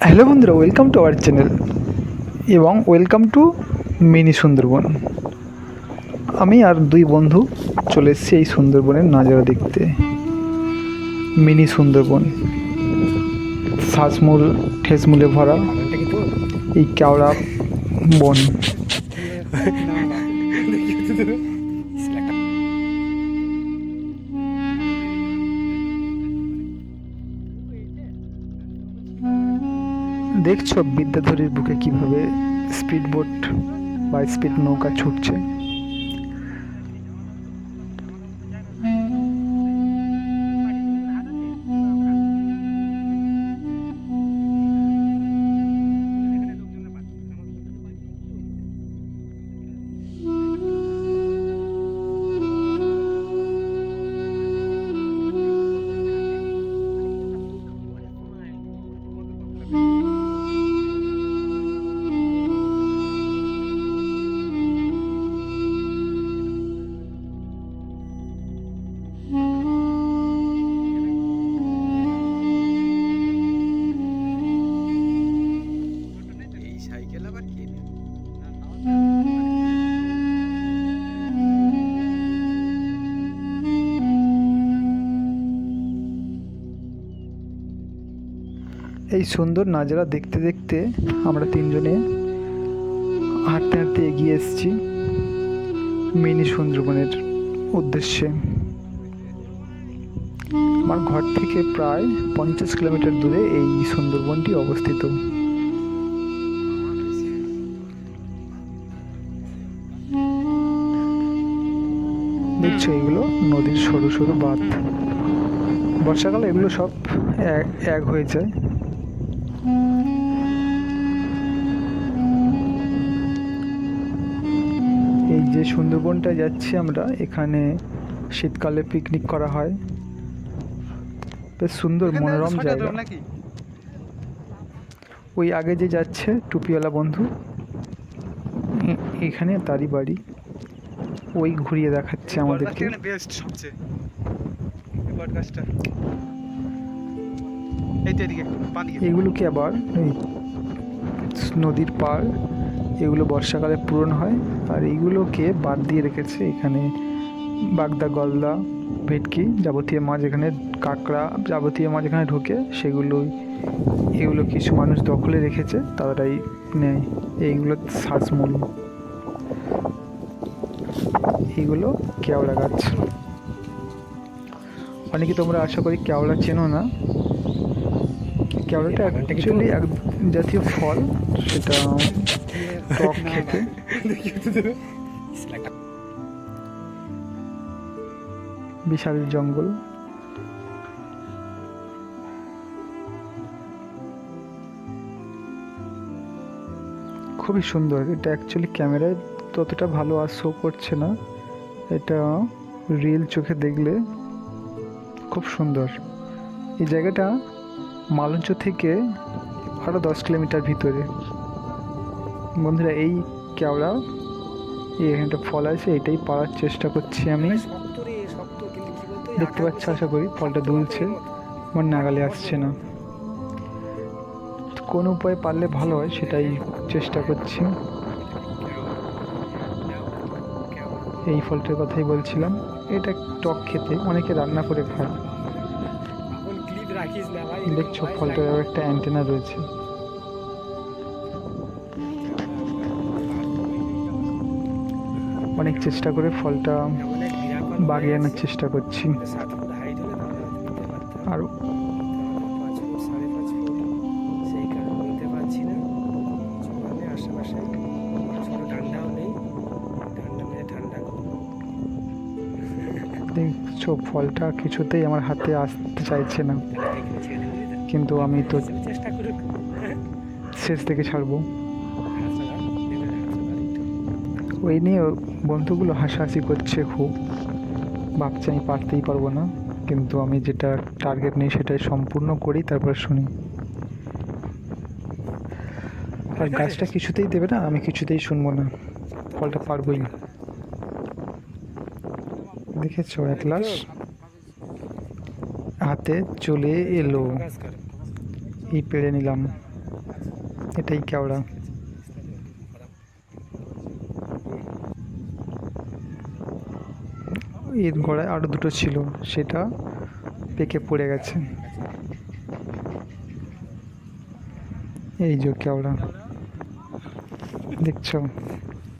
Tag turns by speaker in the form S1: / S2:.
S1: Hello বন্ধুরা welcome to our channel এবং welcome to mini Sundarban. আমি আর দুই বন্ধু চলে এসেছি এই সুন্দরবনের নাজারা দেখতে। মিনি সুন্দরবন শ্বাসমূল ঠেসমূলে ভরা এই কেওড়া বন। দেখছ বিদ্যাধরীর বুকে কীভাবে স্পিড বোট বা স্পিড নৌকা ছুটছে?
S2: এই
S1: সুন্দর নাজারা দেখতে দেখতে আমরা তিনজনে হাঁটতে হাঁটতে এগিয়ে এসেছি মিনি সুন্দরবনের উদ্দেশ্যে। আমার ঘর থেকে প্রায় পঞ্চাশ কিলোমিটার দূরে এই সুন্দরবনটি অবস্থিত। দেখছ, এগুলো নদীর সরু সরু বাঁধ। বর্ষাকালে এগুলো সব এক- এক হয়ে যায়। এই যে সুন্দরবনটা যাচ্ছি আমরা এখানে শীতকালে পিকনিক করা হয়। বেশ সুন্দর মনোরম জায়গা। ওই আগে যে যাচ্ছে টুপিওয়ালা বন্ধু এখানে তারই বাড়ি। ওই ঘুরিয়ে দেখাচ্ছে আমাদেরকে।
S2: সবচেয়ে। বাঁ দিকে।
S1: আবার? এই নদীর পাড় এগুলো বর্ষাকালে পূরণ হয়, আর এইগুলোকে বাদ দিয়ে রেখেছে এখানে বাগদা, গলদা, ভেটকি যাবতীয় মাছ এখানে, কাঁকড়া যাবতীয় মাছ এখানে ঢোকে, সেগুলো এগুলো কিছু মানুষ দখলে রেখেছে, তারাই নেয়। এইগুলো শ্বাসমূল এইগুলো কেওড়া গাছ। অনেকে তোমরা আশা করি কেওড়া চেনো না। কেওড়াটা অ্যাকচুয়ালি এক জাতীয় ফল সেটা টক খেতে। বিশাল জঙ্গল। খুবই সুন্দর। এটা অ্যাকচুয়ালি ক্যামেরায় ততটা ভালো আর শো করছে না। এটা রিল চোখে দেখলে খুব সুন্দর। এই জায়গাটা মালঞ্চ থেকে আরও দশ কিলোমিটার ভিতরে। বন্ধুরা, এই কেওড়া, এই এখানটা ফল আছে, এটাই পাওয়ার চেষ্টা করছি আমি। দেখতে পাচ্ছি, আশা করি ফলটা দুলছে আমার নাগালে আসছে না। কোন উপায়ে পারলে ভালো হয় সেটাই চেষ্টা করছি। এই ফলটার কথাই বলছিলাম, এটা টক খেতে, অনেকে রান্না করে খায়। দেখছ ফলটার একটা অ্যান্টেনা রয়েছে। অনেক চেষ্টা করে ফলটা বাগিয়ে আনার চেষ্টা করছি। আর দেখছ ফলটা কিছুতেই আমার হাতে আসতে চাইছে না। কিন্তু আমি তো শেষ থেকে ছাড়বো। ওই নিয়ে বন্ধুগুলো হাসাহাসি করছে খুব। ভাবছে আমি পারতেই পারব না, কিন্তু আমি যেটা টার্গেট নিই সেটাই সম্পূর্ণ করি, তারপর শুনি। আর গাছটা কিছুতেই দেবে না, আমি কিছুতেই শুনব না। ফলটা পারবোই দেখেছ এক লাশ হাতে চলে এলো। এই পেড়ে নিলাম। এটাই কেওড়া। এর গোড়ায় আরও দুটো ছিল, সেটা পেকে পড়ে গেছে। এই যে কেওড়া। দেখছ?